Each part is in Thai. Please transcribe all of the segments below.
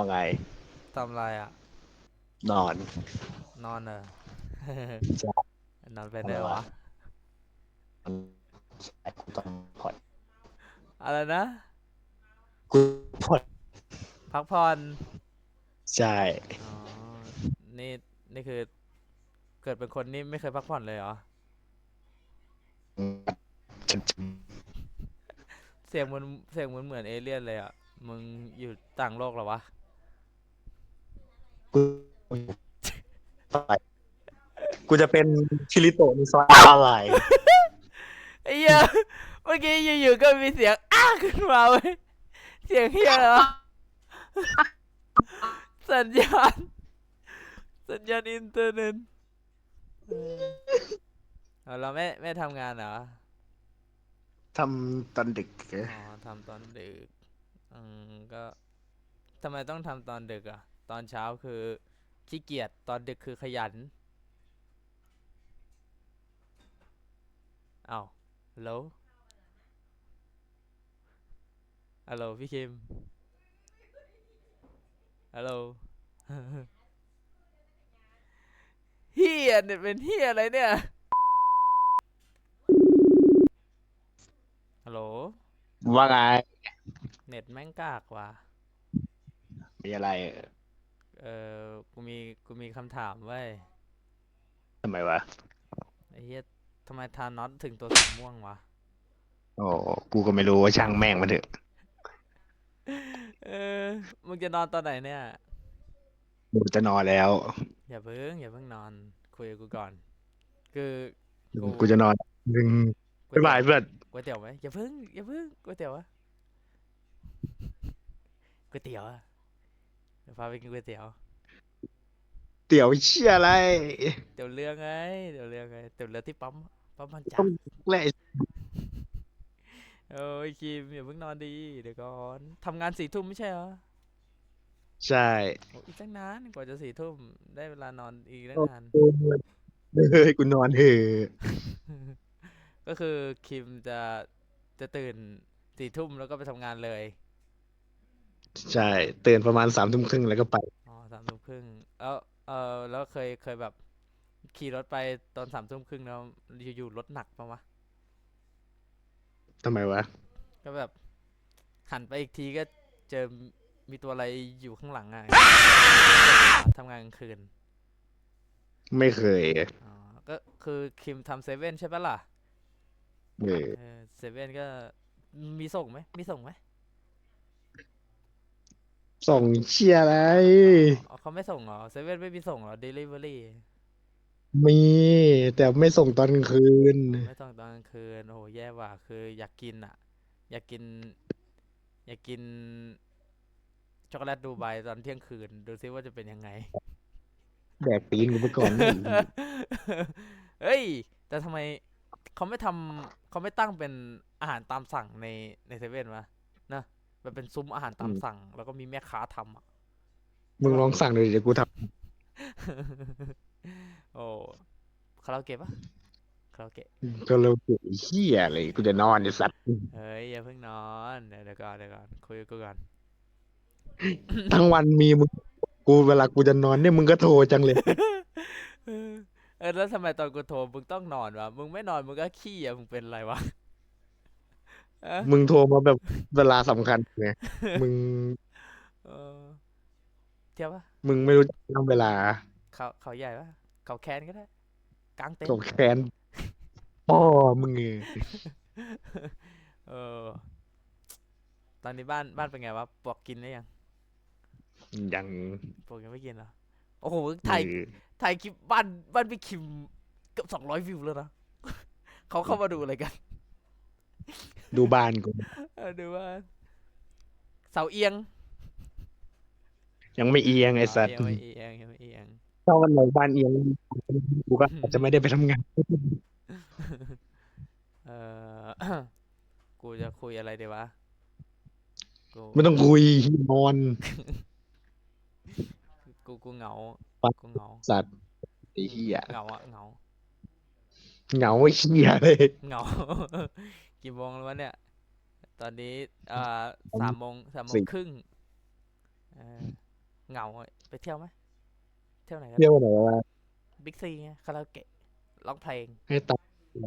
ว่าไงทำอะไรอะ นอน นอนเออใช่นอนไปได้วะใช่กูต้องผ่อนอะไรนะกูผ่อนพักผ่อนใช่อ๋อนี่นี่คือ เกิดเป็นคนนี่ไม่เคยพักผ่อนเลยเหรอฉันเสียงมันเสียงมันเหมือนเอเลี่ยนเลยอะ มึงอยู่ต่างโลกเหรอวะ กูไปกูจะเป็นคิริโตะในซอยอะไร ไอ้เหี้ยเมื่อกี้อยู่ๆก็มีเสียงอ้าขึ้นมาเว้ยเสียงเฮียเหรอสัญญาณ สัญญาณอินเทอร์เน็ตเออเอาเราไม่ไม่ทำงานเหรอ ทำตอนดึกอ๋อทำตอนดึก อืม ก็ทำไมต้องทำตอนดึกอะ ตอนเช้าคือขี้เกียจตอนดึกคือขยันเอาฮัลโหลฮัลโหลพี่คิมฮัลโหลเฮียเนี่ยเป็นเฮียอะไรเนี่ย ฮัลโหล ว่าไง เน็ตแม่งกากว่ะมีอะไร เออกูมีกูมีคำถามเว้ยทำไมวะ ไอ้เหี้ยทำไมทานน็อตถึงตัวสีม่วงวะ โอ้กูก็ไม่รู้ว่าช่างแม่งมันเถอะเออ มึงจะนอนตอนไหนเนี่ย กูจะนอนแล้ว อย่าเพิ่งอย่าเพิ่งนอน คุยกับกูก่อน คือกูกูจะนอนหนึ่งก๋วยบ๊ายเตี๋บายยวเพื่อนก๋วยเตี๋ยวไหมอย่าเพิ่งอย่าเพิ่งก๋วยเตี๋ยวอะก๋วยเตี๋ยวอะเดี๋ยวพาไปกินก๋วยเตี๋ยว เตี๋ยวเชี่ยอะไรเดี๋ยวเรือไง เดี๋ยวเรือไง เดี๋ยวเรือที่ปั๊ม ปั๊มพันจัต้อกงรแหละโอ้ยคิมอย่าเพิ่งนอนดี เดี๋ยวก่อนทำงานสี่ทุ่มไม่ใช่เหรอใช่โอ้อีกตั้งนานกว่าจะสี่ทุ่มได้เวลานอนอีกตั้งนาน เฮ้ยกูนอนเถอะก็คือคิมจะจะตื่นสี่ทุ่มแล้วก็ไปทำงานเลย ใช่ตื่นประมาณสามทุ่มครึ่งแล้วก็ไป อ๋อสามทุ่มครึ่งแล้วเออแล้วเคยเคยแบบ ขี่รถไปตอนสามทุ่มครึ่งแล้วอยู่ๆรถหนักปะวะทำไมวะ ก็แบบหันไปอีกทีก็เจอมีตัวอะไรอยู่ข้างหลังอะทำงานกลางคืนไม่เคยอ๋อก็คือคิมทำเซเว่นใช่ปะล่ะเออเออเซเว่นก็มีส่งไหมมีส่งไหม ส่งเชี่ยอะไร อ๋อเขาไม่ส่งเหรอเซเว่นไม่มีส่งเหรอเดลิเวอรี่มี แต่ไม่ส่งตอนกลางคืน ไม่ส่งตอนกลางคืนโอ้โหแย่ว่ะคืออยากกินอะ อยากกิน อยากกิน ช็อกโกแลตดูไบตอนเที่ยงคืน ดูซิว่าจะเป็นยังไง แดกตีนกูไปก่อนนี่เฮ้ย แต่ทำไมเขาไม่ทำเขาไม่ตั้งเป็นอาหารตามสั่งในในเซเว่นวะนะ มันเป็นซุ้มอาหารตามสั่ง แล้วก็มีแม่ค้าทำอะมึงลองสั่งดูดิเดี๋ยวกูทโอ้คาราโอเกะปะคาราโอเกะำก็เลยเฮียเลยกูจะนอนไอ้สัตว์เฮ้ยอย่าเพิ่งนอนเดี๋ยวเดี๋ยวก่อนเดี๋ยวก่อนคุยกับกูก่อนทั้งวันมีมึงกูเวลากูจะนอนเนี่ยมึงก็โทรจังเลยเออเออแล้วทำไมตอนกูโทรมึงต้องนอนวะมึงไม่นอนมึงก็ขี้อะมึงเป็นอะไรวะเอะ มึงโทรมาแบบเวลาสำคัญไงมึงเออเที่ยวปะมึงไม่รู้จักตั้งเวลาเขาเขาใหญ่ปะเขาแคนก็ได้กลางเต็นตกท์แค้นพ่อมึงไงเออ ตอนนี้บ้านบ้านเป็นไงวะปวกกินได้ยังยังปวกยังไม่กินเหรอโอ้โหถ่ายเออถ่ายคลิปบ้านบ้านพี่คิมเกือบสองร้อยวิวแล้วนะ เขาเข้ามาดูอะไรกัน ดูบ้านกูเออดูว่าเสาเอียงยังไม่เอียงไอ้สัตว์ยังไม่เอียงยังไม่เอียงถ้าวันไหนบ้านเอียงกูก็อาจจะไม่ได้ไปทำงาน เออ กูจะคุยอะไรดีวะกูไม่ต้องคุยนอน กูกูเหงาปั๊บกูเหงาสัตว์ไอ้เหี้ยเหงาอะเหงาเหงาไอ้เหี้ยเลยเหงา กี่โมงแล้ววะเนี่ย ตอนนี้เอ่อสามโมงสามโมงครึ่งเออเหงาอะไปเที่ยวไหมเที่ยวไหนกันเที่ยวไหนวะบิ๊กซีไงคาราโอเกะร้องเพลง ให้ตังค์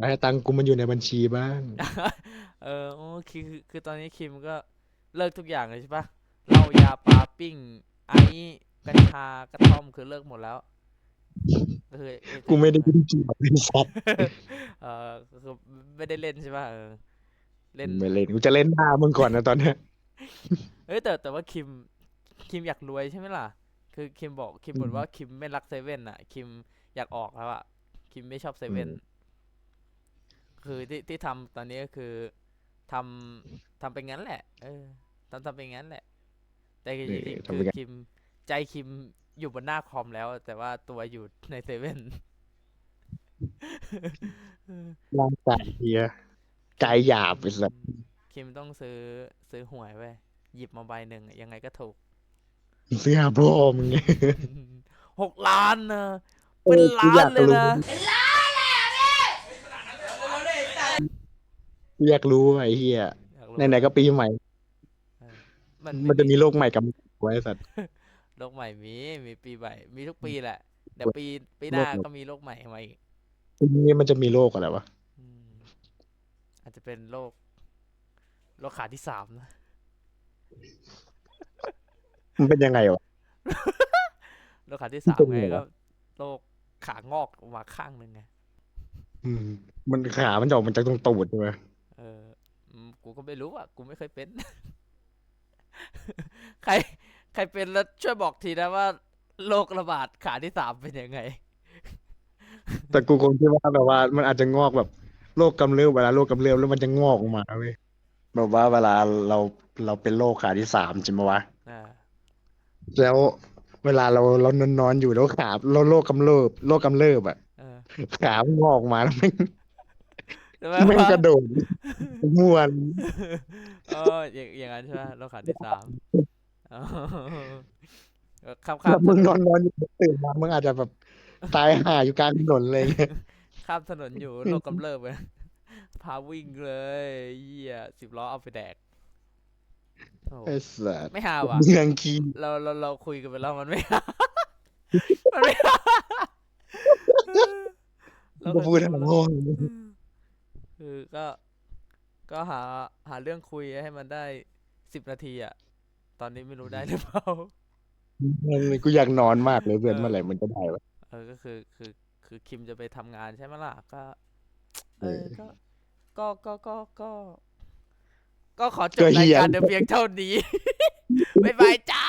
ให้ตังค์กูมันอยู่ในบัญชีบ้าง เออโอ้คือคือคือตอนนี้คิมก็เลิกทุกอย่างเลยใช่ปะเหล้ายาปลาปิ้งไอซ์กัญชากระท่อมคือเลิกหมดแล้ว ก็คือเอ้ยกูไม่ได้กินจีบเป็นสัตว์เออก็คือไม่ได้เล่นใช่ปะเออเล่นไม่เล่นกูจะเล่นหน้ามึงก่อนนะตอนเนี้ยเอ้ยแต่แต่ว่าคิมคิมอยากรวยใช่ไหมล่ะ คือคิมบอกคิมบ่นอืมว่าคิมไม่รักเซเว่นอะ คิมอยากออกแล้วอะคิมไม่ชอบเซเว่นอืมคือที่ที่ทำตอนนี้ก็คือทำทำเป็นงั้นแหละ เออทำทำเป็นงั้นแหละ แต่จริงเออๆทำคืเป็นองั้นคิมใจคิม อยู่บนหน้าคอมแล้ว แต่ว่าตัวอยู่ในเซเว่นร่างกายเฮียใจหยาบไปสัตว์คิมต้องซื้อซื้อหวยไว้ยหยิบมาใบหนึ่งยังไงก็ถูกเสื้อพ่อมึงไงหกล้านนะเอเป็นอกูล้าอนยากเลยรู้นะกูอยากรู้ไอ้เฮียอยากรู้ไหนๆก็ปีใหม่มันมันจะมีโลกใหม่กับไว้สัตว์ โลกใหม่มี มีปีใหม่ มีทุกปีแหละเดี๋ยวปีปีหน้าโลกใหม่ก็มีโลกใหม่มาอีกปีนี้มันจะมีโลกอะไรวะอืมอาจจะเป็นโลก โลกขาที่สามนะมันเป็นยังไงวะโลกขาที่มันสามเป็นไงไงก็วะโลกขางอกออกมาข้างหนึ่งไงอืมมันขามันจะออกมันจากตรงตูดใช่ไหมเอออืมกูก็ไม่รู้อะ กูไม่เคยเป็น ใคร ใครเป็นแล้วช่วยบอกทีนะว่าโรคระบาดขาที่สามเป็นยังไง แต่กูคงคิดว่าแบบว่า มันอาจจะงอกแบบโรคกำเริบเวลาโรคกำเริบแล้วมันจะงอกออกมาเว้ยแบบว่าเวลาเราเราเป็นโรคขาที่สามใช่ไหมวะอ่า แล้วเวลาเราเรานอนนอนอยู่แล้วขาเราโรคกำเริบโรคกำเริบอะเออขามันงอกออกมาแล้วแม่งใช่ไหมแม่งวะกระโดดม่วน เอออย่างอย่างนั้นใช่ไหมโรคขาที่สาม อ๋อเออข้ามแบข้ามบมึงนอนนอนอยู่ตื่นมามึงอาจจะแบบตายห่าอยู่กลางถนนเลยเงี้ยข้ามถนนอยู่โรคกำเริบเลยพาวิ่งเลยเหี้ยสิบล้อเอาไปแดกโอ้ไอ้สัสไม่หาว่ะ เมืองคีเราเราเราคุยกันไปแล้วมันไม่หามันไม่หาเรากูเคยพูดคุยทั้กันงไปแล้วห้องคือก็ ก็หาหาเรื่องคุยให้มันได้สิบนาทีอะ ตอนนี้ไม่รู้ได้หรือเปล่ากูอยากนอนมากเลยเพื่อนเออเมื่อไหร่มันจะได้วะ เออก็คือคือคือคิมจะไปทำงานใช่ไหมล่ะก็ เอเอออก็ก็ก็ก็ก็ ก็ขอจก็บรายเหี้ยการเดิมเพียงเท่านี้ บ๊ายบายจ้า